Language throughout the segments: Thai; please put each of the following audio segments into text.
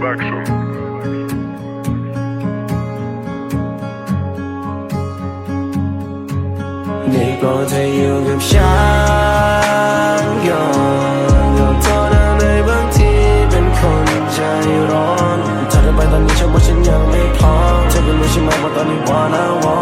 Production. ได้โปรดเธอยู่กับฉันก่อนขอโทษนะในบางทีเป็นคนใจร้อนถ้าเธอไปตอนนี้ฉันว่าฉันยังไม่พร้อมเธอเป็นรู้ใช่ไหมว่าตอนนี้ wanna want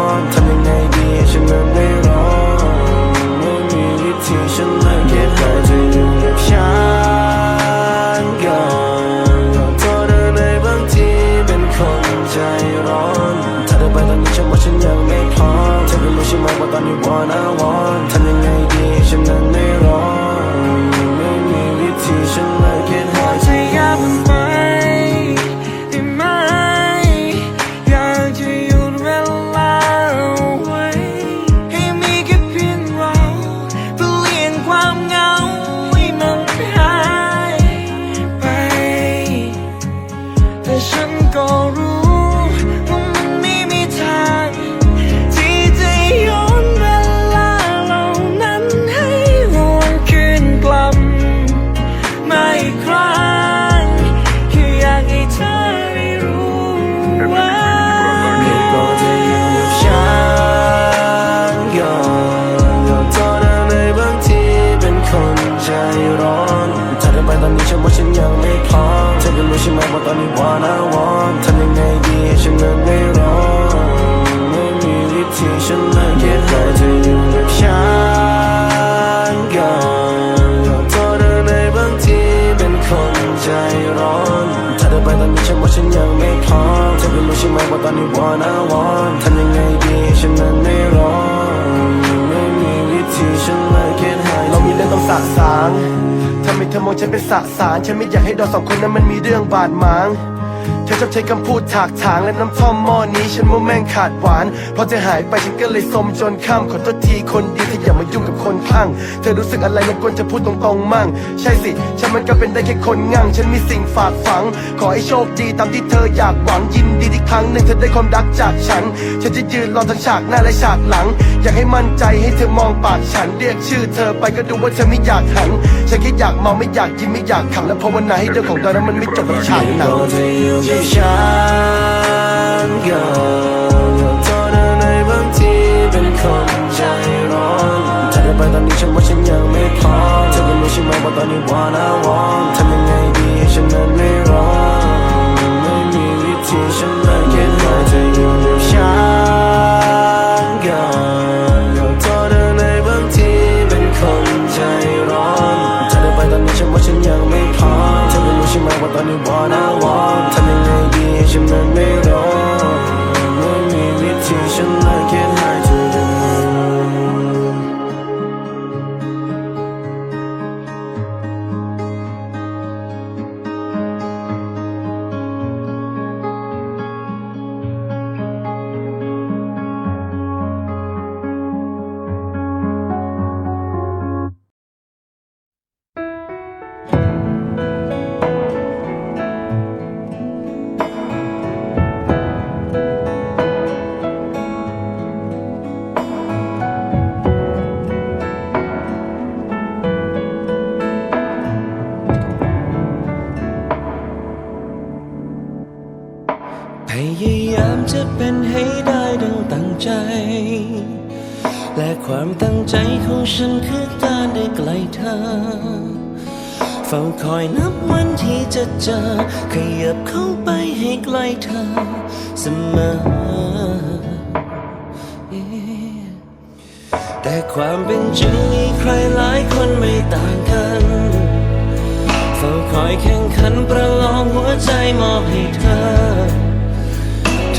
มว่าตอนนี้ wanna want ทำยังไงดีให้ฉันนั้นไม่ร้อนไม่มีวิธีฉันเลยเก็บไว้เธออยู่กับฉันก่อนขอโทษนะในบางทีเป็นคนใจร้อนถ้าเธอไปตอนนี้ฉันว่าฉันยังไม่พร้อมเธอก็รู้ใช่ไหมว่าตอนนี้ wanna want ทำยังไงดีให้ฉันนั้นไม่ร้อนไม่มีวิธีฉันเลยเก็บไว้เรามีเรื่องต้องสะสาง ทำไมเธอมองฉันเป็นสะสาร ฉันไม่อยากให้เราสองคนนั้นมันมีเรื่องบาดหมาง ธอชอบใช้คำพูดถากถางและน้ำท่อมหม้อนี้ ฉันว่าแม่งขาดหวานพอเธอหายไปฉันก็เลยสมจนค่ำขอโทษทีคนดีที่อย่ามายุ่งกับคนพังเธอรู้สึกอะไรมันควรจะพูดตรงๆมั่ง ใช่สิฉันมันก็เป็นได้แค่คนงั่ง ฉันมีสิ่งฝากฝัง ขอให้โชคดีตามที่เธออยากหวังยินดีที่ครั้งหนึ่งเธอได้ความรักจากฉัน ฉันจะยืนรอทั้งฉากหน้าและฉากหลัง อยากให้มั่นใจให้เธอมองปากฉันเรียกชื่อเธอไปก็ดูว่าเธอไม่อยากหันฉันแค่อยากเมาไม่อยากยิ้มไม่อยากขำและภาวนาให้เรื่องของเรานั้นมันไม่จบแบบฉากหนังโปรดเธออยู่กับฉันก่อนขอโทษนะในบางทีเป็นคนใจร้อนถ้าเธอไปตอนนี้ฉันว่าฉันยังไม่พร้อมเธอก็รู้ใช่ไหมว่าตอนนี้ wanna want ทำยังไงดีให้ฉันนั้นไม่ร้อนไม่มีวิธีฉัน ยายามจะเป็นให้ได้ดังตั้งใจ และความตั้งใจของฉันคือการได้ใกล้เธอ เฝ้าคอยนับวันที่จะเจอ ขยับเข้าไปให้ใกล้เธอเสมอ แต่ความเป็นจริงมีใครหลายคนไม่ต่างกันเฝ้าคอยแข่งขันประลองหัวใจมอบให้เธอ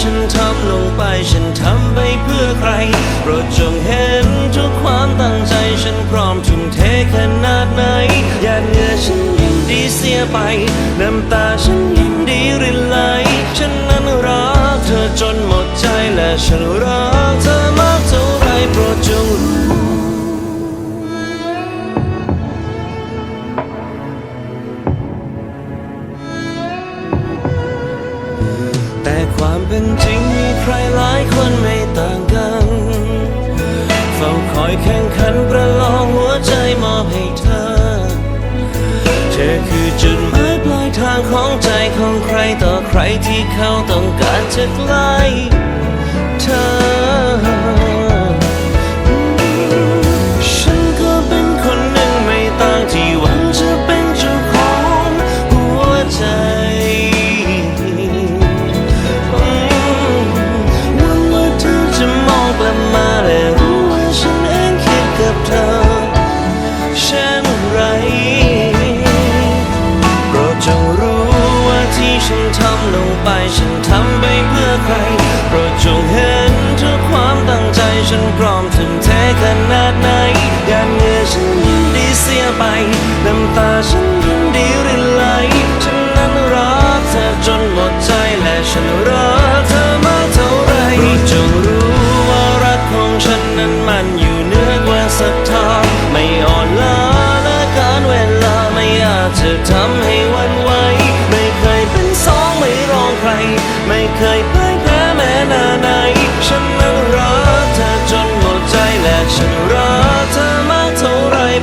ฉันทำลงไป ฉันทำไปเพื่อใคร โปรดจงเห็นทุกความตั้งใจ ฉันพร้อมทุ่มเทขนาดไหนหยาดเหงื่อฉันยินดีเสียไป น้ำตาฉันยินดีรินไหล ฉันนั้นรักเธอจนหมดใจและฉันรักเธอมากเท่าไรโปรดจงรู้ คอยแข่งขันประลองหัวใจมอบให้เธอ เธอคือจุดหมายปลายทางของใจของใครต่อใครที่เขาต้องการจะใกล้เธอ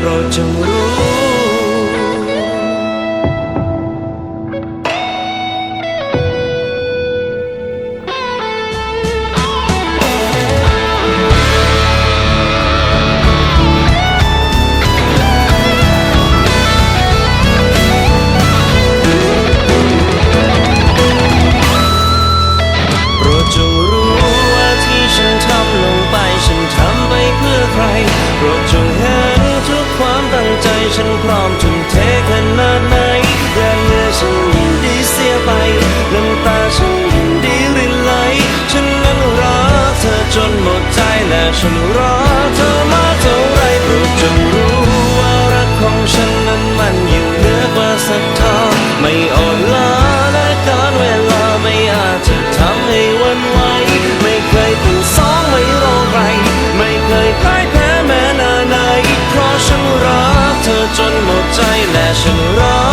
rojo murung ฉันรอ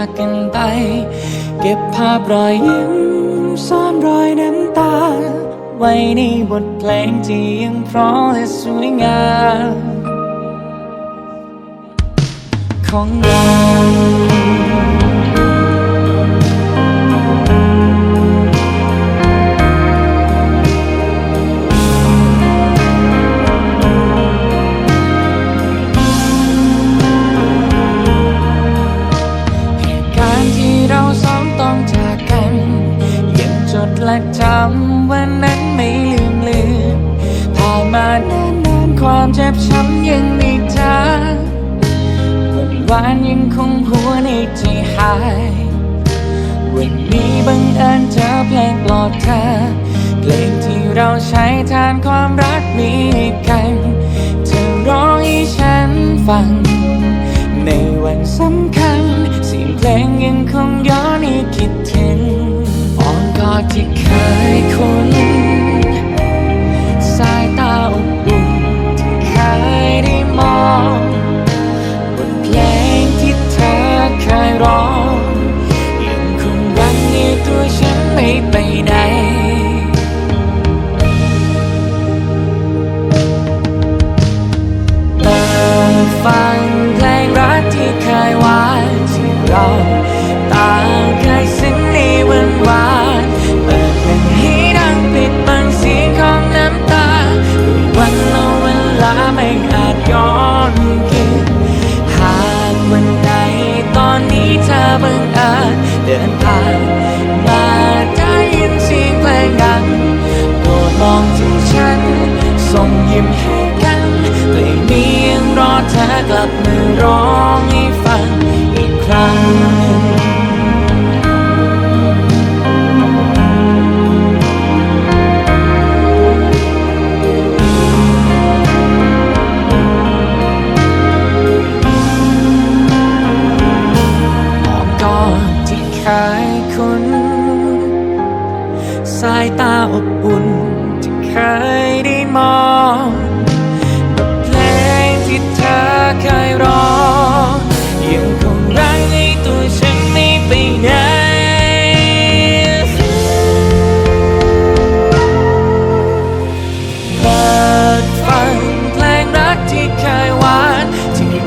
ากกันไป เก็บภาพรอยยิ้มซ่อนรอยน้ำตา ไว้ในบทเพลงที่ยังพราะและสวยงามของเรา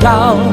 เ